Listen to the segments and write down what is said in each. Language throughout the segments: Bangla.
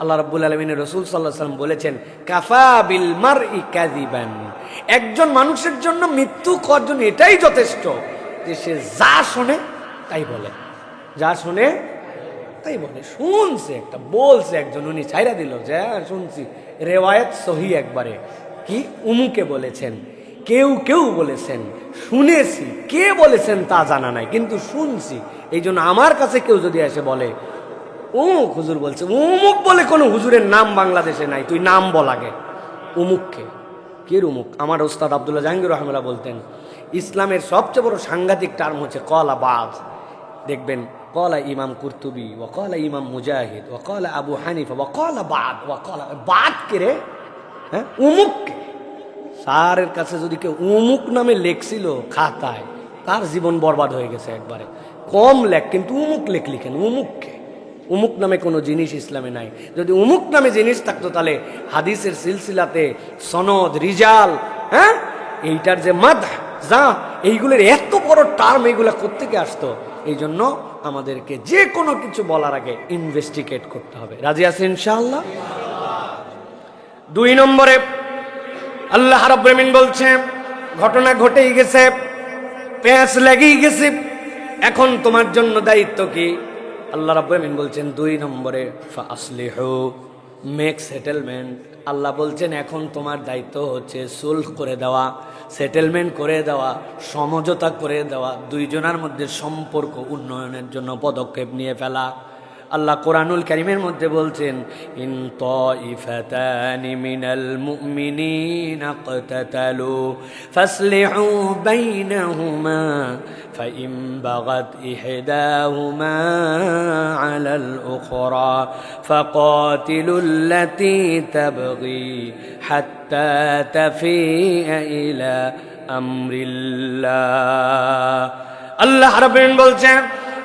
আল্লাহ রাব্বুল আলমিনের রসুল সাল্লাহ সাল্লাম বলেছেন, কাফা বিল মার ই কাদিবান একজন মানুষের জন্য মৃত্যু কর্জন এটাই যথেষ্ট যে সে যা শোনে তাই বলে। যা শোনে তাই বলে। শুনছে একটা, বলছে একজন, উনি ছাইরা দিল যে হ্যাঁ শুনছি। রেওয়ায়ত সহি একবারে। কি? উমুকে বলেছেন, কেউ কেউ বলেছেন, শুনেছি। কে বলেছেন তা জানা নাই, কিন্তু শুনছি। এই জন্য আমার কাছে কেউ যদি এসে বলে উমুক হুজুর বলছে, উমুক বলে কোনো হুজুরের নাম বাংলাদেশে নাই, তুই নাম বল আগে। উমুককে। কে উমুক? আমার ওস্তাদ আবদুল্লাহ জাহাঙ্গীর রহমেলা বলতেন, ইসলামের সবচেয়ে বড় সাংঘাতিক টার্ম হচ্ছে কলা বাজ দেখবেন, কলা ইমাম কুর্তুবি, ও কলা ইমাম মুজাহিদ, ও কলা আবু হানিফা, ও কলা বাদ, ও কলা বাদ কে রে? হ্যাঁ? উমুককে। স্যারের কাছে যদি কেউ উমুক নামে লেখছিল খাতায়, তার জীবন বরবাদ হয়ে গেছে একবারে। কম লেখ, কিন্তু উমুক লেখ লিখেন, উমুককে। উমুক নামে কোনো জিনিস ইসলামে নাই। যদি উমুক নামে জিনিস থাকতো তাহলে হাদিসের সিলসিলাতে সনদ, রিজাল হ্যাঁ? এইটার যে মাদ যা, এইগুলোর এত বড় টার্ম এইগুলা কোত্থেকে আসতো? এই জন্য আমাদেরকে যে কোনো কিছু বলার আগে ইনভেস্টিগেট করতে হবে। রাজি আছে ইনশাআল্লাহ? দুই নম্বরে আল্লাহ রাব্বুল বলছে, ঘটনা ঘটেই গেছে, প্যাঁচ লেগেই গেছে। এখন তোমার জন্য দায়িত্ব কি? আল্লাহ রাব্বুল বলছেন, দুই নম্বরে আসলিহু মেক সেটেলমেন্ট আল্লাহ বলছেন, এখন তোমার দায়িত্ব হচ্ছে সুলহ করে দেওয়া সেটেলমেন্ট করে দেওয়া, সমঝোতা করে দেওয়া, দুইজনার মধ্যে সম্পর্ক উন্নয়নের জন্য পদক্ষেপ নিয়ে ফেলা। আল্লাহ কোরআনুল করিমের মধ্যে বলছেন ইন তাইফাতানি মিনাল মুমিনিনা قتتلوا فاصلحوا بينهما فإن بغت إحداهما على الأخرى فقاتلوا التي تبغي حتى تفيء إلى أمر الله আল্লাহ রাব্বুল বলছেন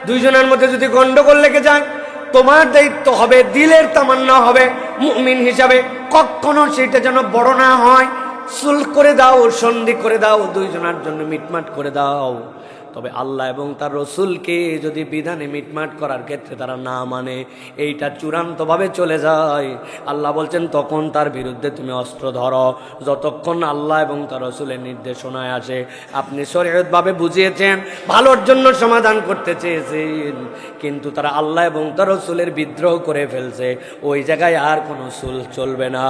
দুইজনের মধ্যে যদি গন্ডগোল লেগে যায় তোমার দায়িত্ব হবে, দিলের তামান্না হবে, মুমিন হিসাবে। কখনো সেটা যেন বড় না হয়। সুল করে দাও, সন্ধি করে দাও, দুইজনার জন্য মিটমাট করে দাও। তবে আল্লাহ এবং তার রসুলকে যদি বিধানে মিটমাট করার ক্ষেত্রে তারা না মানে এইটা চূড়ান্তভাবে চলে যায়। আল্লাহ বলছেন, তখন তার বিরুদ্ধে তুমি অস্ত্র ধরো। যতক্ষণ আল্লাহ এবং তার রসুলের নির্দেশনায় আসে আপনি শরীয়তভাবে বুঝিয়েছেন, ভালোর জন্য সমাধান করতে চেয়েছেন, কিন্তু তারা আল্লাহ এবং তার রসুলের বিদ্রোহ করে ফেলছে। ওই জায়গায় আর কোনো সুল চলবে না।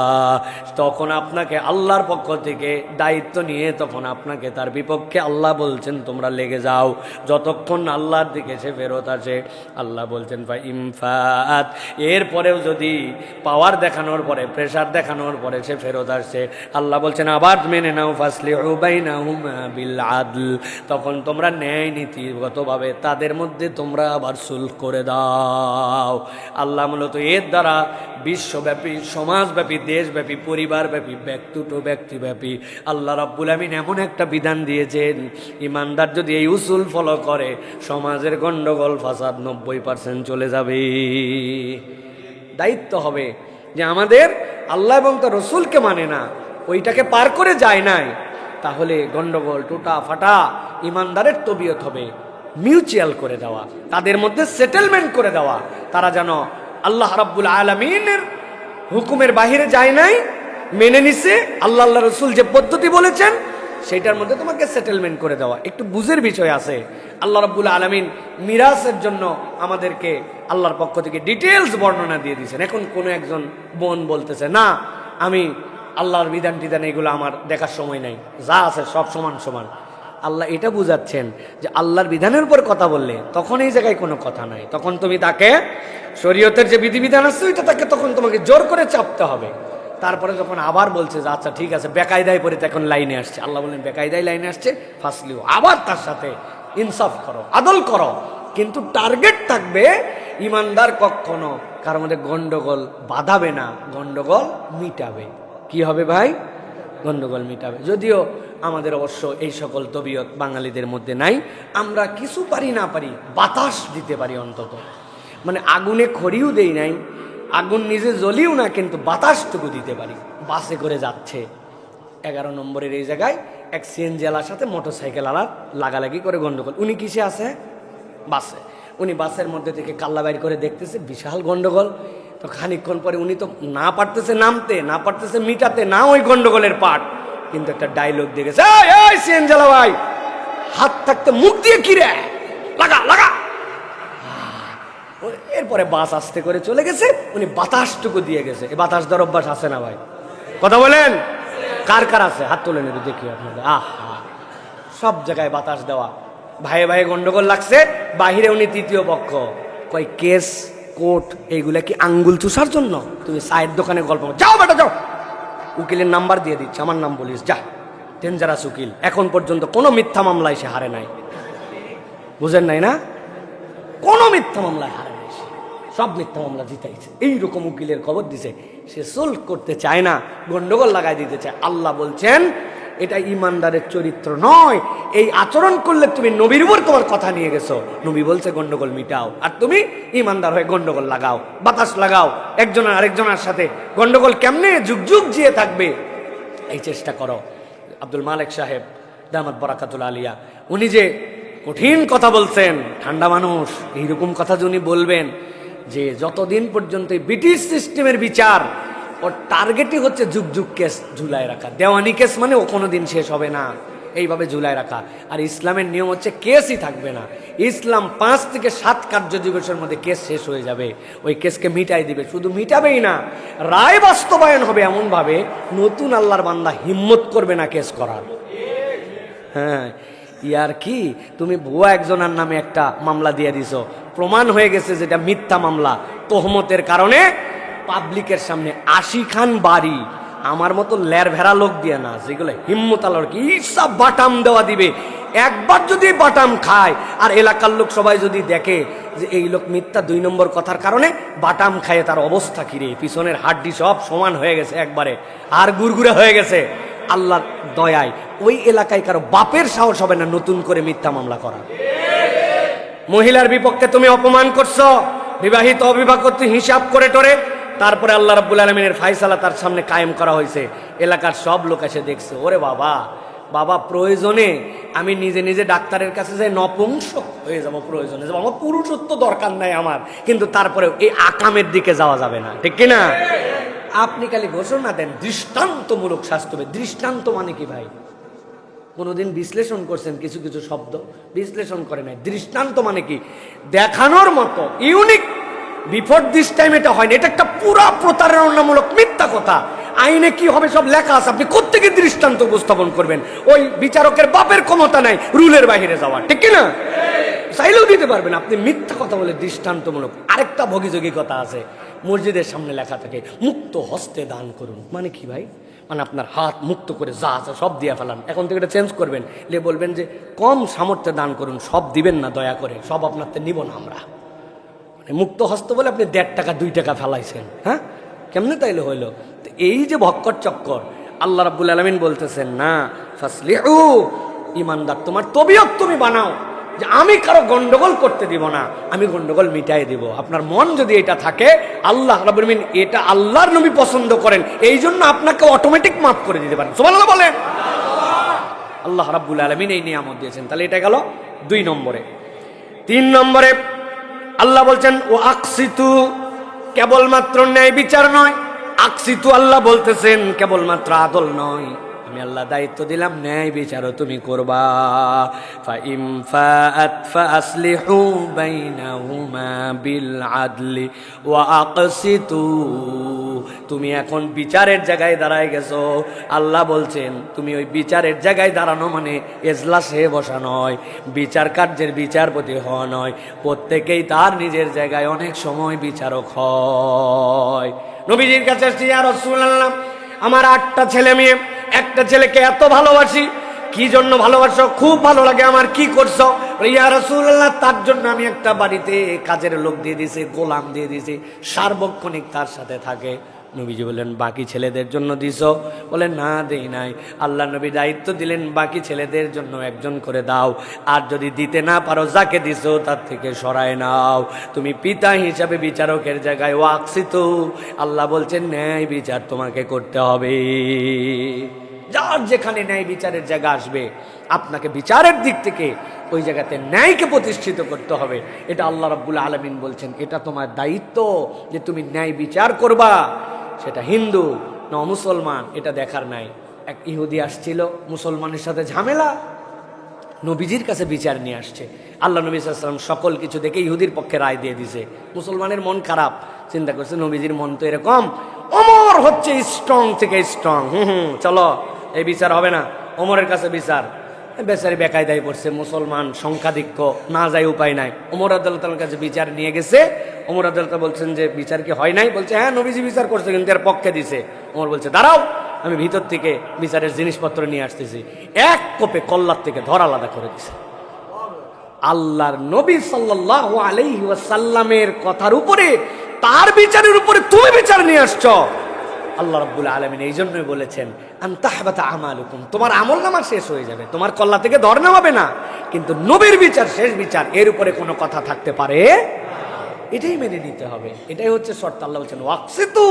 তখন আপনাকে আল্লাহর পক্ষ থেকে দায়িত্ব নিয়ে, তখন আপনাকে তার বিপক্ষে আল্লাহ বলছেন, তোমরা লেগে যাও। যতক্ষণ আল্লাহর দিকে সে ফেরত আসে, আল্লাহ বলছেন ভাই ইমফাত এরপরেও যদি পাওয়ার দেখানোর পরে প্রেশার দেখানোর পরে সে ফেরত আসছে আল্লাহ বলছেন, আবার মেনে নাও ফাসলি বিল আদল। তখন তোমরা ন্যায় নীতিগতভাবে তাদের মধ্যে তোমরা আবার সুলহ করে দাও। আল্লাহ মূলত এর দ্বারা বিশ্বব্যাপী, সমাজব্যাপী, দেশব্যাপী, পরিবারব্যাপী, ব্যক্তি ব্যক্তিব্যাপী আল্লাহ রাব্বুল আমিন এমন একটা বিধান দিয়েছেন, ইমানদার যদি এই উসুল ফলো করে, সমাজের গন্ডগোল, ফাসাদ নব্বই পার্সেন্ট চলে যাবে। দায়িত্ব হবে যে আমাদের আল্লাহ এবং তার রসুলকে মানে না, ওইটাকে পার করে যায় নাই। তাহলে গন্ডগোল, টুটা ফাটা, ইমানদারের তবিয়ত হবে, মিউচুয়াল করে দেওয়া, তাদের মধ্যে সেটেলমেন্ট করে দেওয়া, তারা যেন আল্লাহ রাব্বুল আলমিনের হুকুমের বাহিরে যায় নাই, মেনে নিছে, আল্লাহ আল্লাহ রসুল যে পদ্ধতি বলেছেন সেইটার মধ্যে তোমাকে সেটেলমেন্ট করে দেওয়া। একটু বুঝের বিষয় আছে। আল্লাহ রাব্বুল আলমিন মিরাসের জন্য আমাদেরকে আল্লাহর পক্ষ থেকে ডিটেলস বর্ণনা দিয়ে দিয়েছেন। এখন কোনো একজন বোন বলতেছে, না, আমি আল্লাহর বিধান টিধান এগুলো আমার দেখার সময় নাই। যা আছে সব সমান সমান। আল্লাহ এটা বুঝাচ্ছেন যে আল্লাহর বিধানের উপর কথা বললে তখন এই জায়গায় কোনো কথা নাই। তখন তুমি তাকে শরীয়তের যে বিধিবিধান আছে, ওইটা তাকে তখন তোমাকে জোর করে চাপতে হবে। তারপরে যখন আবার বলছে যে আচ্ছা ঠিক আছে, বেকায়দায় পরে এখন লাইনে আসছে। আল্লাহ বললেন, বেকায়দায় লাইনে আসছে ফাঁসলিও আবার তার সাথে ইনসাফ করো, আদল করো। কিন্তু টার্গেট থাকবে ইমানদার কখনো কারোর মধ্যে গন্ডগোল বাঁধাবে না, গন্ডগোল মিটাবে। কি হবে ভাই? গন্ডগোল মিটাবে। যদিও আমাদের অবশ্য এই সকল তবিয়ত বাঙালিদের মধ্যে নাই, আমরা কিছু পারি না পারি, বাতাস দিতে পারি অন্তত। মানে আগুনে খড়িও দেই নাই আগুন নিজে জ্বলিও না কিন্তু বাতাসটুকু দিতে পারি। বাসে করে যাচ্ছে। এগারো নম্বরের এই জায়গায় এক সিএনজি আলার সাথে মোটর সাইকেল আলার লাগালাগি করে গন্ডগোল। উনি কিসে আছে? বাসে। উনি বাসের মধ্যে থেকে কাল্লা বাইর করে দেখতেছে বিশাল গন্ডগোল। তো খানিকক্ষণ পরে উনি তো না পারতেছে নামতে না পারতেছে মিটাতে না ওই গন্ডগোলের পাট কিন্তু একটা ডায়লগ দেখেছে গেছে "এই, এই ভাই হাত থাকতে মুখ দিয়ে কিরে লাগা লাগা! এরপরে বাস আস্তে করে চলে গেছে, উনি বাতাসটুকু দিয়ে গেছে। এই বাতাস দেওয়ার অভ্যাস আছে না ভাই? কথা বলেন? কার কার আছে? হাত তুলে নেবে, দেখি আপনাদের। আহা, সব জায়গায় বাতাস দেওয়া। ভাইয়ে ভাইয়ে গন্ডগোল লাগছে, বাহিরে উনি তৃতীয় পক্ষ। কয়, কেস কোর্ট এইগুলা কি আঙ্গুল চুষার জন্য? তুমি চায়ের দোকানে গল্প। যাও বেটা, যাও। উকিলের নাম্বার দিয়ে দিচ্ছে, আমার নাম বলিস, যা। ডেঞ্জারাস উকিল। এখন পর্যন্ত কোনো মিথ্যা মামলায় সে হারে নাই। বুঝেন নাই না? কোনো মিথ্যা মামলায় হারে। সব মিথ্যা মামলা জিতাইছে এইরকম উকিলের খবর দিছে। সে সোল্ভ করতে চায় না, গন্ডগোল লাগাই দিতে চায়। আল্লাহ বলছেন, এটা ইমানদারের চরিত্র নয়। এই আচরণ করলে তুমি নবীর উপর তোমার কথা নিয়ে গেছো। নবী বলছে, গন্ডগোল মিটাও। আর তুমি ইমানদার হয়ে গন্ডগোল লাগাও, বাতাস লাগাও, একজনের আরেকজনের সাথে গন্ডগোল কেমনে যুগ যুগ জিয়ে থাকবে? এই চেষ্টা করো। আব্দুল মালিক সাহেব, দামাত বরাকাতুল আলিয়া, উনি যে কঠিন কথা বলছেন, ঠান্ডা মানুষ, এইরকম কথা যে উনি বলবেন যে যতদিন পর্যন্ত ব্রিটিশ সিস্টেমের বিচার, ওর টার্গেটই হচ্ছে যুগ যুগ কেস ঝুলায় রাখা। দেওয়ানি কেস মানে ও কোনোদিন শেষ হবে না। এইভাবে ঝুলায় রাখা। আর ইসলামের নিয়ম হচ্ছে কেসই থাকবে না। ইসলাম পাঁচ থেকে সাত কার্য দিবসের মধ্যে কেস শেষ হয়ে যাবে। ওই কেসকে মিটাই দিবে। শুধু মিটাবেই না, রায় বাস্তবায়ন হবে এমনভাবে নতুন আল্লাহর বান্দা হিম্মত করবে না কেস করার। হ্যাঁ ইয়ার কি? তুমি ভুয়া একজনের নামে একটা মামলা দিয়ে দিছো। প্রমাণ হয়ে গেছে যেটা মিথ্যা মামলা। তোহমতের কারণে পাবলিকের সামনে আশি খান বাড়ি, আমার মতো লের ভেড়া লোক দিয়ে না, যেগুলো হিম্মত আলোর কি সব বাটাম দেওয়া দিবে। একবার যদি বাটাম খায়, আর এলাকার লোক সবাই যদি দেখে যে এই লোক মিথ্যা দুই নম্বর কথার কারণে বাটাম খায়, তার অবস্থা কিরে পিছনের হাড্ডি সব সমান হয়ে গেছে একবারে, আর গুড়গুড়ে হয়ে গেছে। আল্লাহর দয়ায়, ওই এলাকায় কারও বাপের সাহস হবে না নতুন করে মিথ্যা মামলা করা। মহিলার বিপক্ষে তুমি অপমান করছ। বিবাহিত অবিবাহিত হিসাব করে টরে। তারপরে আল্লাহ রাব্বুল আলমিনের ফাইসালা তার সামনে কায়েম করা হয়েছে। এলাকার সব লোক এসে দেখছে, ওরে বাবা বাবা, প্রয়োজনে আমি নিজে নিজে ডাক্তারের কাছে যাই, নপুংসক হয়ে যাব প্রয়োজনে। যাব, আমার পুরুষত্ব দরকার নাই আমার। কিন্তু তারপরে এই আকামের দিকে যাওয়া যাবে না। ঠিক কিনা? আপনি খালি ঘোষণা দেন, দৃষ্টান্তমূলক স্বাস্থ্য দৃষ্টান্ত মানে কি ভাই? কোনোদিন বিশ্লেষণ করছেন কিছু কিছু শব্দ, বিশ্লেষণ করে নাই। দৃষ্টান্ত মানে কি? দেখানোর মতো ইউনিক বিফোর দিস টাইম এটা হয়নি। এটা একটা পুরা প্রতারণামূলক মিথ্যা কথা। আইনে কি হবে সব লেখা আছে। আপনি কোত্থেকে দৃষ্টান্ত উপস্থাপন করবেন? ওই বিচারকের বাপের ক্ষমতা নাই, রুলের বাইরে যাওয়া ঠিক না চাইলেও দিতে পারবেন। আপনি মিথ্যা কথা বলে দৃষ্টান্তমূলক। আরেকটা ভগিযোগী কথা আছে, মসজিদের সামনে লেখা থাকে, মুক্ত হস্তে দান করুন। মানে কি ভাই? মানে আপনার হাত মুক্ত করে যা আছে সব দিয়ে ফেলান। এখন থেকে এটা চেঞ্জ করবেন। লে বলবেন যে, কম সামর্থ্যে দান করুন, সব দিবেন না দয়া করে, সব আপনার তো নিব না আমরা। মানে মুক্ত হস্ত বলে আপনি দেড় টাকা, দুই টাকা ফেলাইছেন হ্যাঁ? কেমনে তাইলে হইল? তো এই যে ভক্কর চক্কর, আল্লাহ রাব্বুল আলমিন বলতেছেন, না ফাসলে ও ইমানদার, তোমার তবিয়ত তুমি বানাও। যে আমি কারও গন্ডগোল করতে দিব না, আমি গন্ডগোল মিটাই দিব। আপনার মন যদি এটা থাকে, আল্লাহ আলামিন এটা আল্লাহর নবী পছন্দ করেন এই জন্য আপনাকে অটোমেটিক মাফ করে দিতে পারেন। সুবহানাল্লাহ বলেন। আল্লাহ রাব্বুল আলমিন এই নিয়ামত দিয়েছেন। তাহলে এটা গেল দুই নম্বরে। তিন নম্বরে আল্লাহ বলছেন, ও আকসিতু, কেবলমাত্র ন্যায় বিচার নয়। আকসিতু আল্লাহ বলতেছেন, কেবলমাত্র আদল নয়। আমি আল্লাহ দায়িত্ব দিলাম, ন্যায় বিচারও তুমি করবা। বাইনাহুমা বিল আদলি ওয়া তুমি এখন বিচারের জায়গায় দাঁড়ায় গেছো। আল্লাহ বলছেন, তুমি ওই বিচারের জায়গায় দাঁড়ানো মানে এজলাসে বসা নয়, বিচার কার্যের বিচারপতি হওয়া নয়। প্রত্যেকেই তার নিজের জায়গায় অনেক সময় বিচারক হয়। নবীজির কাছে আমার আটটা ছেলে মেয়ে একটা ছেলেকে এত ভালোবাসি, কি জন্য ভালোবাসো? খুব ভালো লাগে, আমার কি করছ? ইয়া রসুল্লাহ তার জন্য আমি একটা বাড়িতে কাজের লোক দিয়ে দিয়েছি, গোলাম দিয়ে দিয়েছি, সার্বক্ষণিক তার সাথে থাকে। নবীজি বললেন, বাকি ছেলেদের জন্য দিছ? বলে না, দেই নাই। আল্লাহ নবী দায়িত্ব দিলেন, বাকি ছেলেদের জন্য একজন করে দাও। আর যদি দিতে না পারো, যাকে দিছো তার থেকে সরায় নাও। তুমি পিতা হিসাবে বিচারকের জায়গায় ওয়াকসিত আল্লাহ বলছেন, ন্যায় বিচার তোমাকে করতে হবে। যার যেখানে ন্যায় বিচারের জায়গা আসবে, আপনাকে বিচারের দিক থেকে ওই জায়গাতে ন্যায়কে প্রতিষ্ঠিত করতে হবে। এটা আল্লাহ রাব্বুল আলমিন বলছেন। এটা তোমার দায়িত্ব যে তুমি ন্যায় বিচার করবা। সেটা হিন্দু, না মুসলমান, এটা দেখার নাই। এক ইহুদি আসছিল, মুসলমানের সাথে ঝামেলা। নবীজির কাছে বিচার নিয়ে আসছে। আল্লাহ নবী সাল্লাম সকল কিছু দেখে ইহুদির পক্ষে রায় দিয়ে দিছে। মুসলমানের মন খারাপ, চিন্তা করছে নবীজির মন তো এরকম। অমর হচ্ছে স্ট্রং থেকে স্ট্রং হুম হুম, চলো, এই বিচার হবে না। অমরের কাছে বিচার। বেচারি বেকায়দায় পড়ছে, মুসলমান, সংখ্যাধিক্য, না যায় উপায় নাই। ওমর আদালতার কাছে বিচার নিয়ে গেছে। ওমর আদালত বলছেন যে, বিচার কি হয় নাই? বলছে হ্যাঁ নবীজি বিচার করছে, কিন্তু এর পক্ষে দিছে। ওমর বলছে, দাঁড়াও, আমি ভিতর থেকে বিচারের জিনিসপত্র নিয়ে আসতেছি। এক কোপে কল্লার থেকে ধর আলাদা করে দিছে। আল্লাহর নবী সাল্লাহ আলাইহি ওয়াসাল্লামের কথার উপরে, তার বিচারের উপরে তুমি বিচার নিয়ে আসছো। আল্লাহ রাব্বুল আলামিন এই জন্যই বলেছেন আন্তাহবাতা আমালুকুম। তোমার আমল নামা শেষ হয়ে যাবে। তোমার কল্লা থেকে ধর নামাবে না। কিন্তু নবীর বিচার শেষ বিচার, এর উপরে কোনো কথা থাকতে পারে? এটাই মেনে নিতে হবে। এটাই হচ্ছে শর্ত। আল্লাহ বলছেন, ওয়াকসিতু।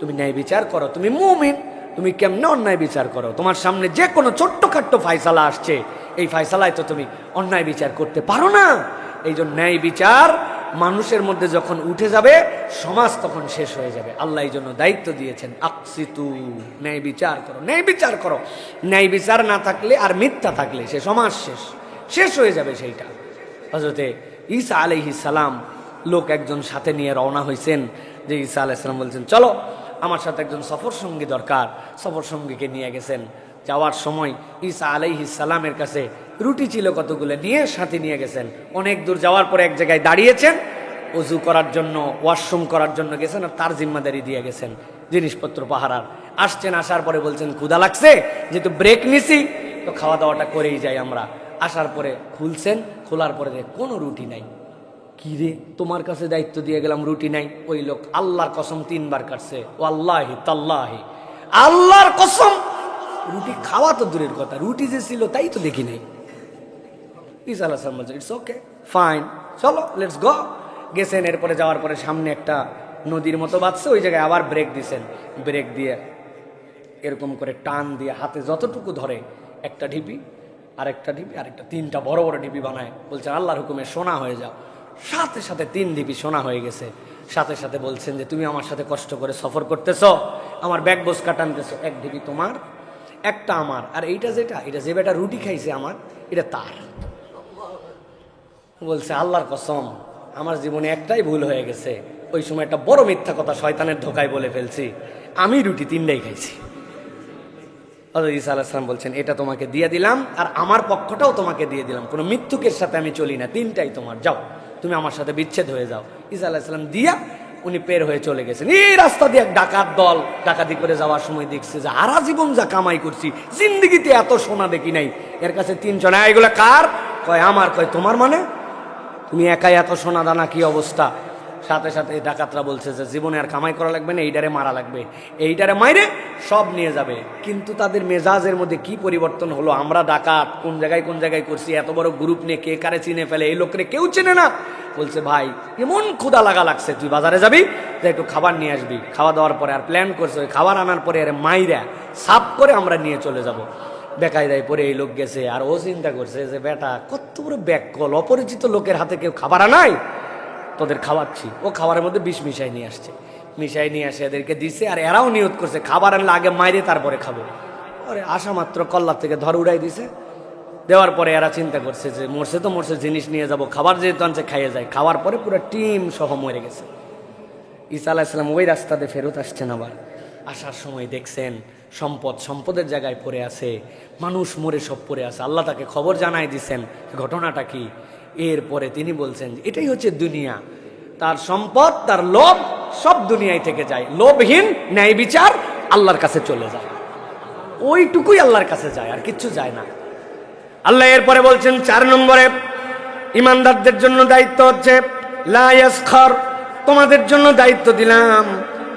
তুমি ন্যায় বিচার করো, তুমি মুমিন। তুমি কেমনে অন্যায় বিচার করো? তোমার সামনে যে কোনো ছোট্টখাট্ট ফাইসালা আসছে, এই ফাইসালায় তো তুমি অন্যায় বিচার করতে পারো না। এই জন্য ন্যায় বিচার মানুষের মধ্যে যখন উঠে যাবে, সমাজ তখন শেষ হয়ে যাবে। আল্লাহ এই জন্য দায়িত্ব দিয়েছেন, আকসিতু, ন্যায় বিচার করো। ন্যায় বিচার করো। ন্যায় বিচার না থাকলে আর মিথ্যা থাকলে সে সমাজ শেষ। শেষ হয়ে যাবে সেইটা। হজরতে ঈসা আলাইহিস সালাম লোক একজন সাথে নিয়ে রওনা হয়েছেন যে ঈসা আলাইসালাম বলছেন, চলো, আমার সাথে একজন সফর সঙ্গী দরকার। সফর সঙ্গীকে নিয়ে গেছেন। যাওয়ার সময় ঈসা আলাইহিস সালামের কাছে রুটি ছিল কতগুলো? নিয়ে সাথে নিয়ে গেছেন। অনেক দূর যাওয়ার পরে এক জায়গায় দাঁড়িয়েছেন। অজু করার জন্য, ওয়াশরুম করার জন্য গেছেন আর তার জিম্মাদারি দিয়ে গেছেন। জিনিসপত্র, পাহারার। আসছেন, আসার পরে বলছেন ক্ষুদা লাগছে? যেহেতু ব্রেক নিছি, তো খাওয়া দাওয়াটা করেই যাই আমরা। আসার পরে খুলছেন, খোলার পরে কোনো রুটি নাই। কি রে? তোমার কাছে দায়িত্ব দিয়ে গেলাম, রুটি নাই? ওই লোক আল্লাহর কসম তিনবার কাটছে। ও আল্লাহি তাল্লাহি। আল্লাহর কসম রুটি খাওয়া তো দূরের কথা, রুটি যে ছিল তাই তো দেখি নাই। ইসা আল্লাহ ইটস ওকে ফাইন চলো লেটস গো গেছেন, এরপরে যাওয়ার পরে সামনে একটা নদীর মতো বাঁচছে ওই জায়গায় আবার ব্রেক দিছেন। ব্রেক দিয়ে এরকম করে টান দিয়ে হাতে যতটুকু ধরে, একটা ঢিপি, আরেকটা ঢিপি, আরেকটা, তিনটা বড় বড় ঢিপি বানায়। বলছেন, আল্লাহর হুকুমে সোনা হয়ে যাও। সাথে সাথে তিন ঢিপি সোনা হয়ে গেছে। সাথে সাথে বলছেন যে, তুমি আমার সাথে কষ্ট করে সফর করতেছ, আমার ব্যাগ বোস কাটানতেছ এক ঢিপি তোমার একটা আমার। আর এইটা যেটা এটা যে বেটা রুটি খাইছে আমার, এটা তার। বলছে, আল্লাহর কসম, আমার জীবনে একটাই ভুল হয়ে গেছে। ওই সময় একটা বড় মিথ্যা কথা শয়তানের ধোকায় বলে ফেলছি। আমি রুটি তিনটাই খাইছি। হজরত ঈসা আলাহিসাম বলছেন, এটা তোমাকে দিয়ে দিলাম, আর আমার পক্ষটাও তোমাকে দিয়ে দিলাম। কোনো মৃত্যুকের সাথে আমি চলি না। তিনটাই তোমার। যাও, তুমি আমার সাথে বিচ্ছেদ হয়ে যাও। ঈসা আলাহিসাম দিয়া উনি পের হয়ে চলে গেছেন। এই রাস্তা দিয়ে ডাকাত দল ডাকাতি করে যাওয়ার সময় দেখছে যে আরা জীবন যা কামাই করছি, জিন্দগিতে এত সোনা দেখি নাই। এর কাছে তিনজন এগুলো কার? কয়, আমার। কয়, তোমার মানে? তুমি একাই এত সোনা দানা কি অবস্থা? সাথে সাথে ডাকাতরা বলছে যে জীবনে আর কামাই করা লাগবে না এইটারে মারা লাগবে। এইটারে মাইরে সব নিয়ে যাবে। কিন্তু তাদের মেজাজের মধ্যে কি পরিবর্তন হলো? আমরা ডাকাত, কোন জায়গায় কোন জায়গায় করছি? এত বড় গ্রুপ নিয়ে কে কারে চিনে ফেলে? এই লোকরে কেউ চেনে না। বলছে, ভাই, এমন ক্ষুদা লাগা লাগছে, তুই বাজারে যাবি? যে একটু খাবার নিয়ে আসবি। খাওয়া দাওয়ার পরে আর প্ল্যান করছে খাবার আনার পরে আরে মাইরা সাফ করে আমরা নিয়ে চলে যাব। বেকায়দায় পরে এই লোক গেছে, আর ও চিন্তা করছে যে, বেটা, কত বড় ব্যাক কল অপরিচিত লোকের হাতে কেউ খাবার আনায়? তোদের খাওয়াচ্ছি। ও খাবারের মধ্যে বিষ মিশাই নিয়ে আসছে। মিশাই নিয়ে আসে এদেরকে দিছে আর এরাও নিয়ত করছে, খাবার আনলে আগে মাইরে তারপরে খাব। আরে আসা মাত্র কল্লার থেকে ধর উড়াই দিছে। দেওয়ার পরে এরা চিন্তা করছে যে মরছে তো মরছে, জিনিস নিয়ে যাব। খাবার যেহেতু আনছে, খাইয়ে যায়। খাওয়ার পরে পুরো টিম সহ মরে গেছে। ঈসা আলাহিসাম ওই রাস্তাতে ফেরত আসছেন আবার। আসার সময় দেখছেন সম্পদ সম্পদের জায়গায় পড়ে আছে। মানুষ মরে সব পড়ে আছে। আল্লাহ তাকে খবর জানাই দিছেন, ঘটনাটা কি? এরপরে তিনি বলছেন এটাই হচ্ছে দুনিয়া। তার সম্পদ, তার লোভ সব দুনিয়ায় থেকে যায়। লোভহীন, ন্যায় বিচার, আল্লাহর কাছে চলে যায়। ওইটুকুই আল্লাহর কাছে যায়, আর কিচ্ছু যায় না। আল্লাহ এরপরে বলছেন, চার নম্বরে ইমানদারদের জন্য দায়িত্ব হচ্ছে লায়াসখর তোমাদের জন্য দায়িত্ব দিলাম।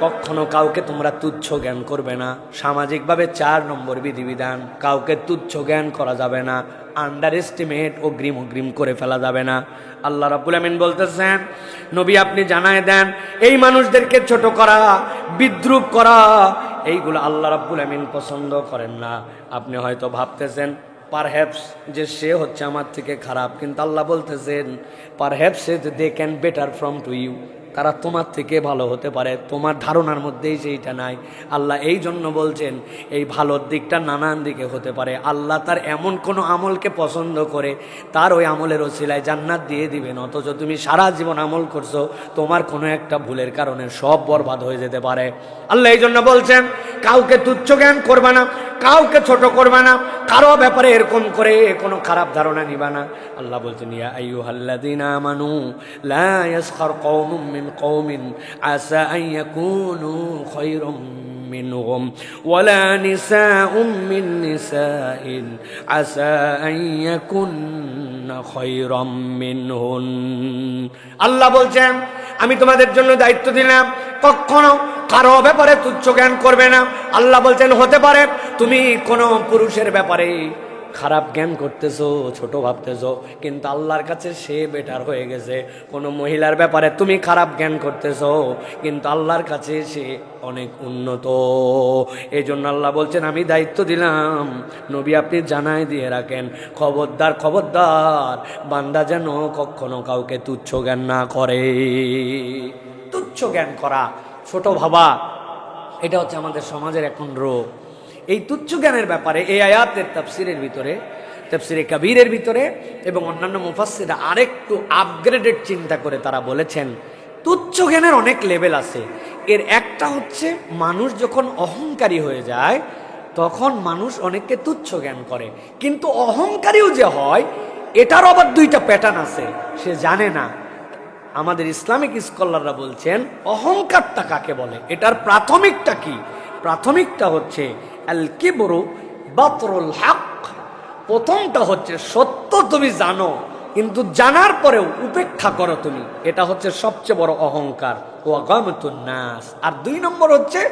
কখনো কাউকে তোমরা তুচ্ছ জ্ঞান করবে না। সামাজিকভাবে চার নম্বর বিধিবিধান, কাউকে তুচ্ছ জ্ঞান করা যাবে না আন্ডার এস্টিমেট অগ্রিম অগ্রিম করে ফেলা যাবে না। আল্লাহ রাবুল আমিন বলতেছেন, নবী আপনি জানায় দেন, এই মানুষদেরকে ছোট করা, বিদ্রুপ করা, এইগুলো আল্লাহ রাব্বুল আমিন পছন্দ করেন না। আপনি হয়তো ভাবতেছেন পারহ্যাপস যে সে হচ্ছে আমার থেকে খারাপ। কিন্তু আল্লাহ বলতেছেন perhaps they can better from to you তারা তোমার থেকে ভালো হতে পারে, তোমার ধারণার মধ্যেই সেইটা নাই। আল্লাহ এই জন্য বলছেন, এই ভালোর দিকটা নানান দিকে হতে পারে। আল্লাহ তার এমন কোনো আমলকে পছন্দ করে, তার ওই আমলের ওসিলায় জান্নাত দিয়ে দিবেন। অথচ তুমি সারা জীবন আমল করছ, তোমার কোনো একটা ভুলের কারণে সব বরবাদ হয়ে যেতে পারে। আল্লাহ এই জন্য বলছেন কাউকে তুচ্ছ জ্ঞান করবা না, কাউকে ছোট করবে না, কারও ব্যাপারে এরকম করে কোনো খারাপ ধারণা নিবা না। আল্লাহ বলছেন, ইয়া মিন আসা আন ইয়াকুনু منهم ولا نساء من نساء عسى أن يكن خيرا منهن আল্লাহ বলছেন আমি তোমাদের জন্য দায়িত্ব দিলাম কখনো কারো ব্যাপারে তুচ্ছ জ্ঞান করবে না আল্লাহ বলছেন হতে পারে তুমি কোনো পুরুষের ব্যাপারে খারাপ জ্ঞান করতেছো, ছোট ভাবতেছো, কিন্তু আল্লাহর কাছে সে বেটার হয়ে গেছে। কোনো মহিলার ব্যাপারে তুমি খারাপ জ্ঞান করতেছো, কিন্তু আল্লাহর কাছে সে অনেক উন্নত। এই জন্য আল্লাহ বলছেন, আমি দায়িত্ব দিলাম। নবী আপনি জানাই দিয়ে রাখেন। খবরদার খবরদার, বান্দা যেন কখনো কাউকে তুচ্ছ জ্ঞান না করে। তুচ্ছ জ্ঞান করা, ছোট ভাবা, এটা হচ্ছে আমাদের সমাজের এখন রোগ। এই তুচ্ছ জ্ঞানের ব্যাপারে, এই আয়াতের তাফসিরের ভিতরে, তাফসিরে কবিরের ভিতরে এবং অন্যান্য মুফাসসিরা আরেকটু আপগ্রেডেড চিন্তা করে তারা বলেছেন, তুচ্ছ জ্ঞানের অনেক লেভেল আছে। এর একটা হচ্ছে, মানুষ যখন অহংকারী হয়ে যায়, তখন মানুষ অনেককে তুচ্ছ জ্ঞান করে। কিন্তু অহংকারীও যে হয় এটার আবার দুইটা প্যাটার্ন আছে, সে জানে না। আমাদের ইসলামিক স্কলাররা বলছেন, অহংকারটা কাকে বলে? এটার প্রাথমিকটা কি? প্রাথমিকটা হচ্ছে আল কিবরু বাতরুল হক। প্রথমটা হচ্ছে সত্য, তুমি জানো, কিন্তু জানার পরেও উপেক্ষা করো তুমি। এটা হচ্ছে সবচেয়ে বড় অহংকার। ও নাস। আর দুই নম্বর হচ্ছে,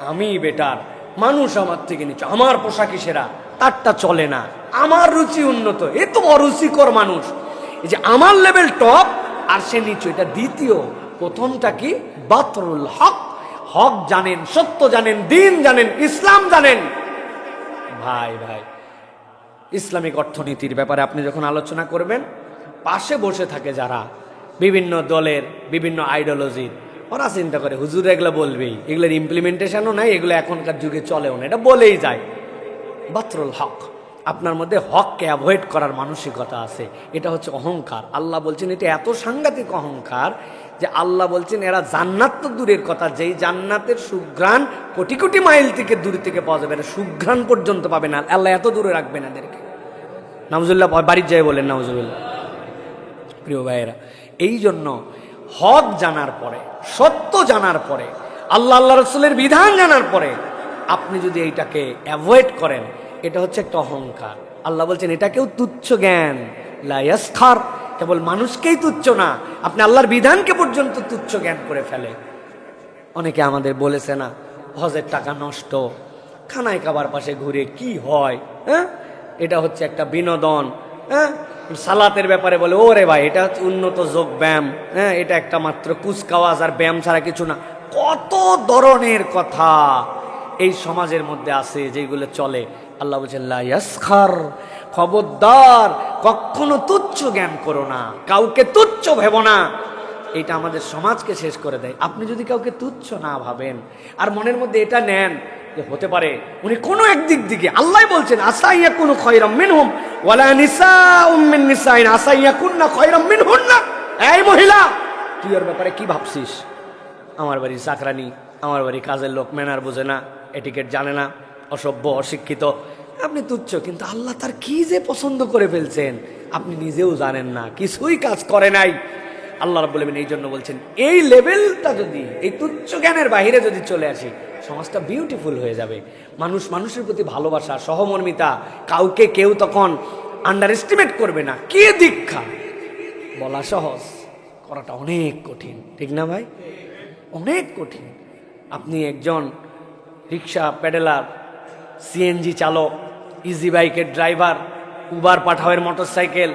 আমি বেটার, মানুষ আমার থেকে নিচে, আমার পোশাকি সেরা? তারটা চলে না। আমার রুচি উন্নত, এ তো অরুচিকর মানুষ। এই যে আমার লেভেল টপ, আর সে নিচু, এটা দ্বিতীয়। প্রথমটা কি? বাতরুল হক। হক জানেন, সত্য জানেন, দিন জানেন, ইসলাম জানেন। ভাই ভাই, ইসলামিক অর্থনীতির ব্যাপারে আপনি যখন আলোচনা করবেন, পাশে বসে থাকে যারা বিভিন্ন দলের, বিভিন্ন আইডিওলজির ওরা চিন্তা করে, হুজুর, এগুলো বলবেই। এগুলোর ইমপ্লিমেন্টেশনও নাই, এগুলো এখনকার যুগে চলেও না। এটা বলেই যায়। বাতরুল হক, আপনার মধ্যে হককে অ্যাভয়েড করার মানসিকতা আছে। এটা হচ্ছে অহংকার। আল্লাহ বলছেন, এটা এত সাংঘাতিক অহংকার যে আল্লাহ বলছেন, এরা জান্নাত তো দূরের কথা, যেই জান্নাতের সুঘ্রাণ কোটি কোটি মাইল থেকে দূর থেকে পাওয়া যাবে এটা সুঘ্রাণ পর্যন্ত পাবে না। আল্লাহ এত দূরে রাখবেন এদেরকে। নামজুল্লাহ বাড়ির যায় বলেন নামজুল্লাহ প্রিয় ভাইয়েরা, এই জন্য হক জানার পরে, সত্য জানার পরে, আল্লাহ আল্লাহ রসুলের বিধান জানার পরে, আপনি যদি এইটাকে অ্যাভয়েড করেন, এটা হচ্ছে একটা অহংকার। আল্লাহ বলছেন, এটাকেও তুচ্ছ জ্ঞান। লায়াসখার কেবল মানুষকেই তুচ্ছ না, আপনি আল্লাহর বিধানকে পর্যন্ত তুচ্ছ জ্ঞান করে ফেলে। অনেকে আমাদের বলেছে না, হজের টাকা নষ্ট, খানায় খাবার পাশে ঘুরে কি হয় হ্যাঁ? এটা হচ্ছে একটা বিনোদন হ্যাঁ? সালাতের ব্যাপারে বলে, ওরে ভাই, এটা হচ্ছে উন্নত যোগ ব্যায়াম হ্যাঁ? এটা একটা মাত্র কুচকাওয়াজ আর ব্যায়াম ছাড়া কিছু না। কত ধরনের কথা এই সমাজের মধ্যে আছে যেগুলো চলে। আল্লাহ বলছেন খবরদার, কখনো তুচ্ছ জ্ঞান করো না, কাউকে তুচ্ছ ভেব না। এটা আমাদের সমাজকে শেষ করে দেয়। আপনি যদি কাউকে তুচ্ছ না ভাবেন, আর মনের মধ্যে এটা নেন যে হতে পারে উনি কোনো একদিক দিকে, আল্লাহ বলছেন আসাইয়া কোনো খয়রাম মিনহুম, ওয়ালা নিসা উম্মিন নিসাইন আসাইয়া কুন্না খয়রাম মিনহুন না এই মহিলা, তুই ওর ব্যাপারে কি ভাবছিস? আমার বাড়ি চাকরানি, আমার বাড়ি কাজের লোক, ম্যানার বোঝে না, এটিকেট জানে না, অসভ্য, অশিক্ষিত। আপনি তুচ্ছ, কিন্তু আল্লাহ তার কি যে পছন্দ করে ফেলছেন, আপনি নিজেও জানেন না, কিছুই কাজ করে নাই। আল্লাহ বলবেন এই জন্য বলছেন, এই লেভেলটা যদি, এই তুচ্ছ জ্ঞানের বাহিরে যদি চলে আসি, সমাজটা বিউটিফুল হয়ে যাবে। মানুষ মানুষের প্রতি ভালোবাসা, সহমর্মিতা, কাউকে কেউ তখন আন্ডার এস্টিমেট করবে না। কে দীক্ষা? বলা সহজ, করাটা অনেক কঠিন, ঠিক না ভাই? অনেক কঠিন। আপনি একজন রিক্সা প্যাডেলার সিএনজি চালক ইজি বাইকের ড্রাইভার উবার পাঠাওয়ের মোটর সাইকেল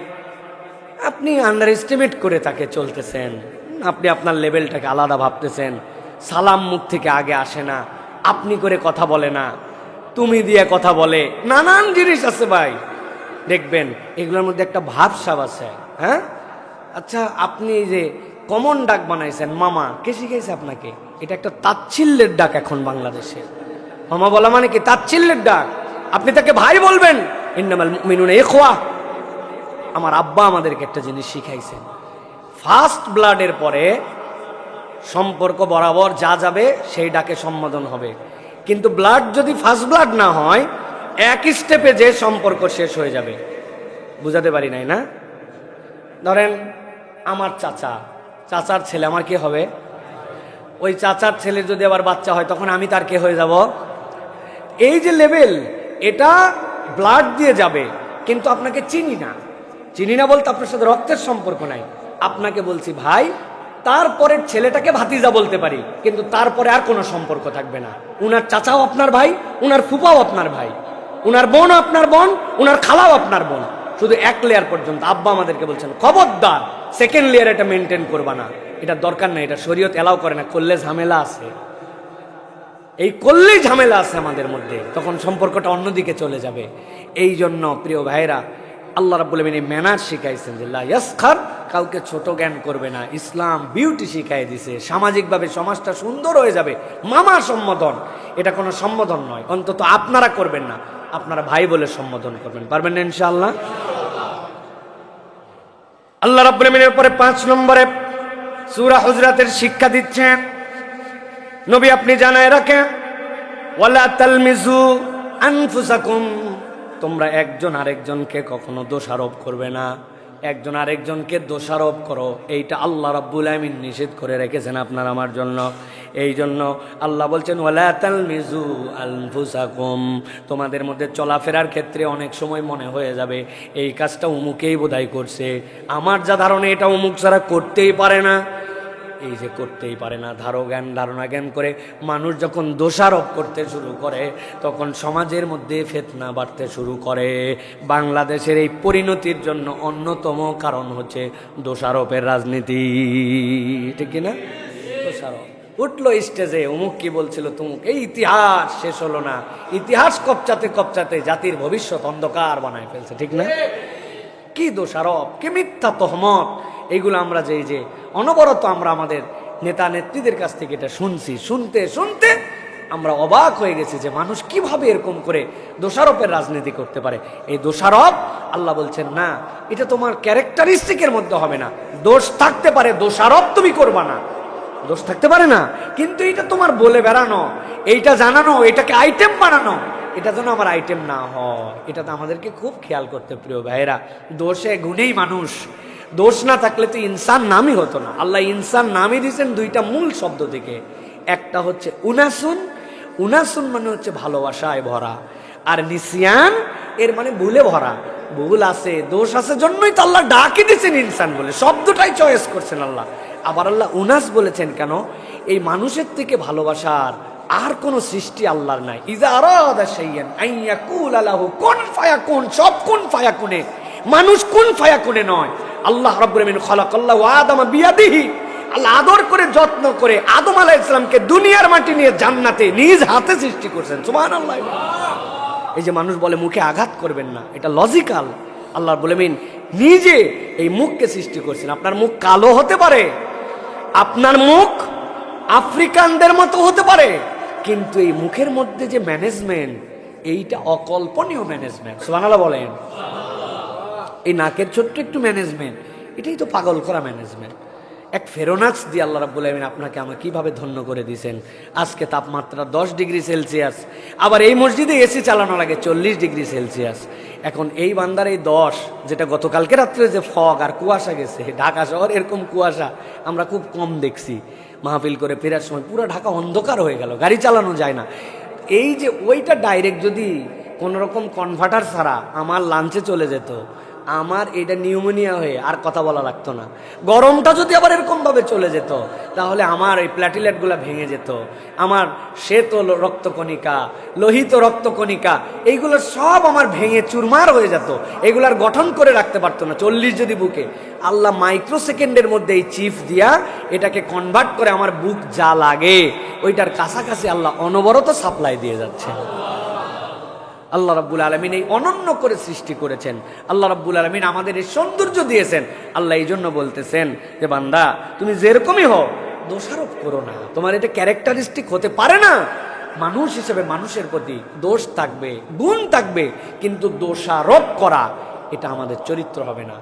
আপনি আন্ডার এস্টিমেট করে তাকে চলতেছেন। আপনি আপনার লেভেলটাকে আলাদা ভাবতেছেন। সালাম মুখ থেকে আগে আসে না। আপনি করে কথা বলে না। তুমি দিয়ে কথা বলে। নানান জিনিস আছে ভাই। দেখবেন, এগুলোর মধ্যে একটা ভাবসাব আছে। হ্যাঁ? আচ্ছা আপনি যে কমন ডাক বানাইছেন, মামা, কে শিখাইছে আপনাকে? এটা একটা তাচ্ছিল্যের ডাক এখন বাংলাদেশে। মামা বলা মানে কি? তাচ্ছিল্যের ডাক। আপনি তাকে ভাই বলবেন, ইন্নামাল মিনুন এ খোয়া আমার আব্বা আমাদেরকে একটা জিনিস শিখাইছেন। ফার্স্ট ব্লাডের পরে সম্পর্ক বরাবর যা যাবে সেই ডাকে সম্বোধন হবে। কিন্তু ব্লাড যদি ফার্স্ট ব্লাড না হয়, এক স্টেপে যে সম্পর্ক শেষ হয়ে যাবে। বুঝাতে পারি নাই না? ধরেন, আমার চাচা, চাচার ছেলে আমার কি হবে? ওই চাচার ছেলের যদি আবার বাচ্চা হয়, তখন আমি তার কে হয়ে যাব? এই যে লেভেল এটা ব্লাড দিয়ে যাবে, কিন্তু আপনাকে চিনি না। চিনি না বলতে আপনার সাথে রক্তের সম্পর্ক নাই। আপনাকে বলছি, ভাই, তারপরের ছেলেটাকে ভাতিজা বলতে পারি, কিন্তু তারপরে আর কোনো সম্পর্ক থাকবে না। উনার চাচাও আপনার ভাই, উনার ফুপাও আপনার ভাই। উনার বোন আপনার বোন, উনার খালাও আপনার বোন। শুধু এক লেয়ার পর্যন্ত আব্বা আমাদেরকে বলছেন, খবরদার সেকেন্ড লেয়ার এটা মেনটেন করবা না। এটা দরকার নাই, এটা শরীয়ত এলাও করে না, করলে ঝামেলা আছে। এই করলেই ঝামেলা আছে আমাদের মধ্যে। তখন সম্পর্কটা অন্যদিকে চলে যাবে। এই জন্য, প্রিয় ভাইরা আল্লাহ রাব্বুল আলামিন ম্যানার শিখাইছেন যে ইয়াসখার কাউকে ছোট জ্ঞান করবে না। ইসলাম বিউটি শিখাই দিছে। সামাজিকভাবে সমাজটা সুন্দর হয়ে যাবে। মামা সম্বোধন। এটা কোনো সম্বোধন নয়। অন্তত আপনারা করবেন না। আপনারা ভাই বলে সম্বোধন করবেন। পারবেন না, ইনশাআল্লাহ? আল্লাহ রাব্বুল আলামিনের পরে পাঁচ নম্বরে সূরা হজরাতের শিক্ষা দিচ্ছেন। নবী আপনি জানায় রাখেন, ওয়ালা তালমিজু আনফুসাকুম। তোমরা একজন আরেকজনকে কখনো দোষারোপ করবে না। একজন আরেকজনকে দোষারোপ করো, এইটা আল্লাহ রাব্বুল আমিন নিষেধ করে রেখেছেন আপনার আমার জন্য। এই জন্য আল্লাহ বলছেন, ওয়ালা তালমিজু আনফুসাকুম। তোমাদের মধ্যে চলাফেরার ক্ষেত্রে অনেক সময় মনে হয়ে যাবে, এই কাজটা উমুকেই বোধহয় করছে। আমার যা ধারণা, এটা উমুক ছাড়া করতেই পারে না। এই যে করতেই পারে না। ধারো জ্ঞান, ধারণা জ্ঞান করে মানুষ যখন দোষারোপ করতে শুরু করে, তখন সমাজের মধ্যে ফেতনা বাড়তে শুরু করে। বাংলাদেশের এই পরিণতির জন্য অন্যতম কারণ হচ্ছে দোষারোপের রাজনীতি। ঠিক কিনা? দোষারোপ। উঠল স্টেজে অমুক কি বলছিল, তুমুক, এই ইতিহাস শেষ হলো না। ইতিহাস কপচাতে কপচাতে জাতির ভবিষ্যৎ অন্ধকার বানায় ফেলছে। ঠিক না? কি দোষারোপ? কি মিথ্যা তহমত? এইগুলো আমরা যে যে অনবরত আমরা আমাদের নেতা নেত্রীদের কাছ থেকে এটা শুনছি, শুনতে শুনতে আমরা অবাক হয়ে গেছি যে মানুষ কীভাবে এরকম করে দোষারোপের রাজনীতি করতে পারে। এই দোষারোপ, আল্লাহ বলছেন, না, এটা তোমার ক্যারেক্টারিস্টিকের মধ্যে হবে না। দোষ থাকতে পারে, দোষারোপ তুমি করবা না। দোষ থাকতে পারে না, কিন্তু এটা তোমার বলে বেড়ানো, এইটা জানানো, এটাকে আইটেম বানানো, এটা যেন আমার আইটেম না হয়। এটা তো আমাদেরকে খুব খেয়াল করতে প্রিয় ভাইয়েরা। দোষে গুণেই মানুষ। দোষ না থাকলে তো ইনসান নামই হতো না। আল্লাহ ইনসান নামই দিয়েছেন দুইটা মূল শব্দ থেকে। একটা হচ্ছে উনাসুন। উনাসুন মানে হচ্ছে ভালোবাসায় ভরা। আর নিসিয়ান, এর মানে ভুলে ভরা। ভুল আছে, দোষ আছে জন্যই তো আল্লাহ ডাকি দিয়েছেন ইনসান বলে। শব্দটাই চয়েস করছেন আল্লাহ। আবার আল্লাহ উনাস বলেছেন কেন? এই মানুষের থেকে ভালোবাসার আর কোন সৃষ্টি আল্লাহর নাই। ইজা আইয়া কুল কোন ফায়া কোন সব কোন ফায়া কোনে মানুষ কোন ফায়া কোনে নয়। আল্লাহ খালাকাল্লাহু আদামা বিয়াদিহি। আল্লাহ আদর করে, যত্ন করে আদম আলাইহিস ইসলামকে দুনিয়ার মাটি নিয়ে জান্নাতে নিজ হাতে সৃষ্টি করেছেন। সুবহানাল্লাহ। এই যে মানুষ বলে মুখে আঘাত করবেন না, এটা লজিক্যাল। আল্লাহ বলেমিন নিজে এই মুখকে সৃষ্টি করছেন। আপনার মুখ কালো হতে পারে, আপনার মুখ আফ্রিকানদের মতো হতে পারে, কিন্তু এই মুখের মধ্যে যে ম্যানেজমেন্ট এইটা অকল্পনীয় ম্যানেজমেন্ট সুবহানাল্লাহ বলেন। এই নাকের ছোট্ট একটু ম্যানেজমেন্ট এটাই তো পাগল করা ম্যানেজমেন্ট এক ফেরোনাক্স দিয়ে আল্লাহ রাব্বুল আলামিন আপনাকে আমাকে কীভাবে ধন্য করে দিয়েছেন আজকে তাপমাত্রা দশ ডিগ্রি সেলসিয়াস, আবার এই মসজিদে এসি চালানো লাগে চল্লিশ ডিগ্রি সেলসিয়াস। এখন এই বান্দার এই দশ, যেটা গতকালকে রাত্রে যে ফগ আর কুয়াশা গেছে, ঢাকা শহর এরকম কুয়াশা, আমরা খুব কম দেখছি। মাহফিল করে ফেরার সময় পুরো ঢাকা অন্ধকার হয়ে গেল, গাড়ি চালানো যায় না। এই যে ওইটা ডাইরেক্ট যদি কোনোরকম কনভার্টার ছাড়া আমার লাঞ্চে চলে যেত আমার এটা নিউমোনিয়া হয়ে আর কথা বলা লাগতো না। গরমটা যদি আবার এরকম ভাবে চলে যেত, তাহলে আমার এই প্ল্যাটিলেটগুলো ভেঙে যেত। আমার শ্বেত রক্তকণিকা, লোহিত রক্তকণিকা, এইগুলো সব আমার ভেঙে চুরমার হয়ে যেত। এগুলার গঠন করে রাখতে পারতো না চল্লিশ যদি বুকে। আল্লাহ মাইক্রো সেকেন্ডের মধ্যে এই চিফ দিয়া এটাকে কনভার্ট করে আমার বুক যা লাগে, ওইটার কাছাকাছি আল্লাহ অনবরত সাপ্লাই দিয়ে যাচ্ছে। আল্লাহ রাব্বুল আলমিন এই অনন্য করে সৃষ্টি করেছেন। আল্লাহ রাব্বুল আলমিন আমাদের এই সৌন্দর্য দিয়েছেন। আল্লাহ এই জন্য বলতেছেন যে, বান্দা, তুমি যেরকমই হও, দোষারোপ করো না। তোমার এটা ক্যারেক্টারিস্টিক হতে পারে না। মানুষ হিসেবে মানুষের প্রতি দোষ থাকবে, গুণ থাকবে, কিন্তু দোষারোপ করা, এটা আমাদের চরিত্র হবে না।